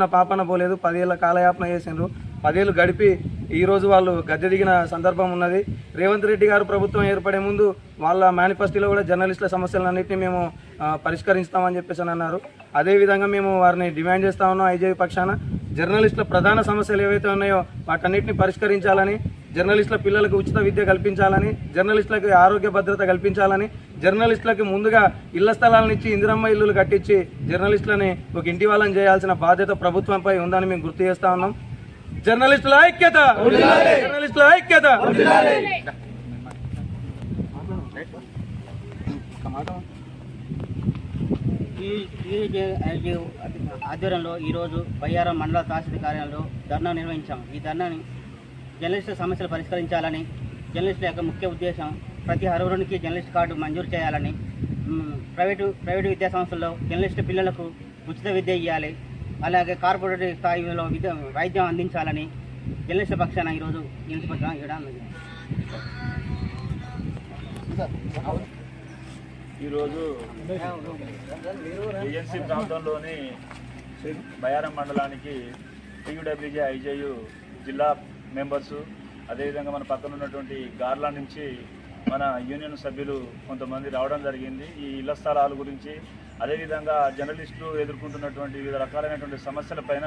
నా పాపన పోలేదు పదేళ్ళ కాలయాపన చేసిండ్రు. పదేళ్ళు గడిపి ఈరోజు వాళ్ళు గద్దె దిగిన సందర్భం ఉన్నది. రేవంత్ రెడ్డి గారు ప్రభుత్వం ఏర్పడే ముందు వాళ్ళ మేనిఫెస్టోలో కూడా జర్నలిస్టుల సమస్యలన్నింటినీ మేము పరిష్కరిస్తామని చెప్పేసి అని అన్నారు. అదేవిధంగా మేము వారిని డిమాండ్ చేస్తా ఉన్నాం ఐజేవి పక్షాన. జర్నలిస్టుల ప్రధాన సమస్యలు ఏవైతే ఉన్నాయో వాటన్నిటిని పరిష్కరించాలని జర్నలిస్టుల పిల్లలకు ఉచిత విద్య కల్పించాలని జర్నలిస్టులకు ఆరోగ్య భద్రత కల్పించాలని జర్నలిస్టులకు ముందుగా ఇళ్ళ స్థలాలను ఇచ్చి ఇందిరమ్మ ఇల్లులు కట్టించి జర్నలిస్టులని ఒక ఇంటి వాళ్ళని చేయాల్సిన బాధ్యత ప్రభుత్వంపై ఉందని మేము గుర్తు చేస్తా ఉన్నాం. జర్నలిస్టుల ఐక్యత! జర్నలిస్టుల ఐక్యత! ఆధ్వర్యంలో ఈరోజు బయ్యారం మండల తహసీల్ కార్యాలయంలో ధర్నా నిర్వహించాం. ఈ ధర్నాని జర్నలిస్టుల సమస్యలు పరిష్కరించాలని జర్నలిస్టుల యొక్క ముఖ్య ఉద్దేశం ప్రతి అర్హునికి జర్నలిస్ట్ కార్డు మంజూరు చేయాలని ప్రైవేటు ప్రైవేటు విద్యా సంస్థల్లో జర్నలిస్టు పిల్లలకు ఉచిత విద్య ఇవ్వాలి అలాగే కార్పొరేట్ స్థాయిలో విద్య వైద్యం అందించాలని జర్నలిస్టుల పక్షాన ఈరోజు నిలిచిపోతున్నా ఇవ్వడం ఈరోజు ఏజెన్సీ ప్రాంతంలోని బయారం మండలానికి టీయూడబ్ల్యూజే ఐజేయు జిల్లా మెంబర్సు అదేవిధంగా మన పక్కన ఉన్నటువంటి గార్లా నుంచి మన యూనియన్ సభ్యులు కొంతమంది రావడం జరిగింది. ఈ ఇళ్ళ స్థలాల గురించి అదేవిధంగా జర్నలిస్టులు ఎదుర్కొంటున్నటువంటి వివిధ రకాలైనటువంటి సమస్యలపైన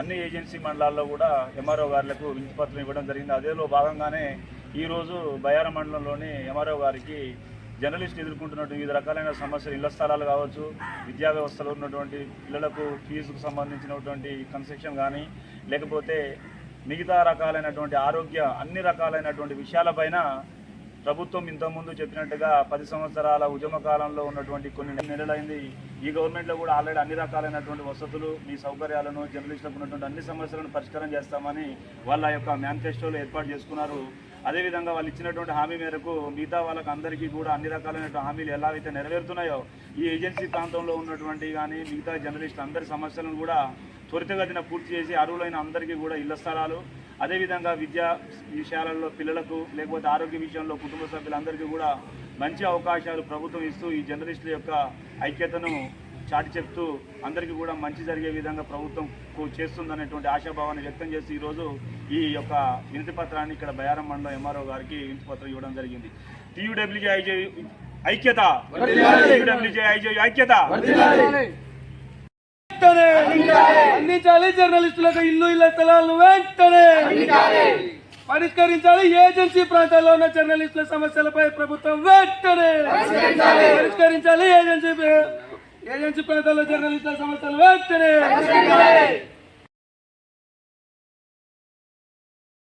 అన్ని ఏజెన్సీ మండలాల్లో కూడా ఎంఆర్ఓ గారులకు వినతిపత్రం ఇవ్వడం జరిగింది. అదేలో భాగంగానే ఈరోజు బయార మండలంలోని ఎంఆర్ఓ గారికి జర్నలిస్ట్ ఎదుర్కొంటున్నటువంటి వివిధ రకాలైన సమస్యలు ఇళ్ళ స్థలాలు కావచ్చు విద్యా వ్యవస్థలో ఉన్నటువంటి పిల్లలకు ఫీజుకు సంబంధించినటువంటి కన్సెషన్ కానీ లేకపోతే మిగతా రకాలైనటువంటి ఆరోగ్య అన్ని రకాలైనటువంటి విషయాలపైన ప్రభుత్వం ఇంతకుముందు చెప్పినట్టుగా పది సంవత్సరాల ఉద్యమ కాలంలో ఉన్నటువంటి కొన్ని నెలలైంది. ఈ గవర్నమెంట్లో కూడా ఆల్రెడీ అన్ని రకాలైనటువంటి వసతులు మీ సౌకర్యాలను జర్నలిస్టులకు ఉన్నటువంటి అన్ని సమస్యలను పరిష్కారం చేస్తామని వాళ్ళ యొక్క మేనిఫెస్టోలో ఏర్పాటు చేసుకున్నారు. అదేవిధంగా వాళ్ళు ఇచ్చినటువంటి హామీ మేరకు మిగతా వాళ్ళకి అందరికీ కూడా అన్ని రకాలైన హామీలు ఎలా అయితే నెరవేరుతున్నాయో ఈ ఏజెన్సీ ప్రాంతంలో ఉన్నటువంటి కానీ మిగతా జర్నలిస్టులు అందరి సమస్యలను కూడా త్వరితగతిన పూర్తి చేసి అర్హులైన అందరికీ కూడా ఇళ్ళ స్థలాలు అదేవిధంగా విద్యా విషయాలలో పిల్లలకు లేకపోతే ఆరోగ్య విషయంలో కుటుంబ సభ్యులందరికీ కూడా మంచి అవకాశాలు ప్రభుత్వం ఇస్తూ ఈ జర్నలిస్టుల యొక్క ఐక్యతను చాటి చెప్తూ అందరికీ కూడా మంచి జరిగే విధంగా ప్రభుత్వం చేస్తుందనేటువంటి ఆశాభావాన్ని వ్యక్తం చేస్తూ ఈరోజు ఈ యొక్క వినతి పత్రాన్ని ఇక్కడ బయారం మండలం ఎంఆర్ఓ గారికి వినతి పత్రం ఇవ్వడం జరిగింది. టీయూడబ్ల్యూజే ఐజే ఐక్యత! టీయూడబ్ల్యూజే ఐజే ఐక్యత! వెంటనే! అందించాలి జర్నలిస్టులకు ఇల్లు ఇళ్ళ స్థలాలను వెంటనే! పరిష్కరించాలి ఏజెన్సీ ప్రాంతాల్లో ఉన్న జర్నలిస్టుల సమస్యలపై ప్రభుత్వం వెంటనే! పరిష్కరించాలి! ఏజెన్సీ ఏజెన్సీ ప్రాంతాల్లో జర్నలిస్టుల సమస్యలు వెంటనే!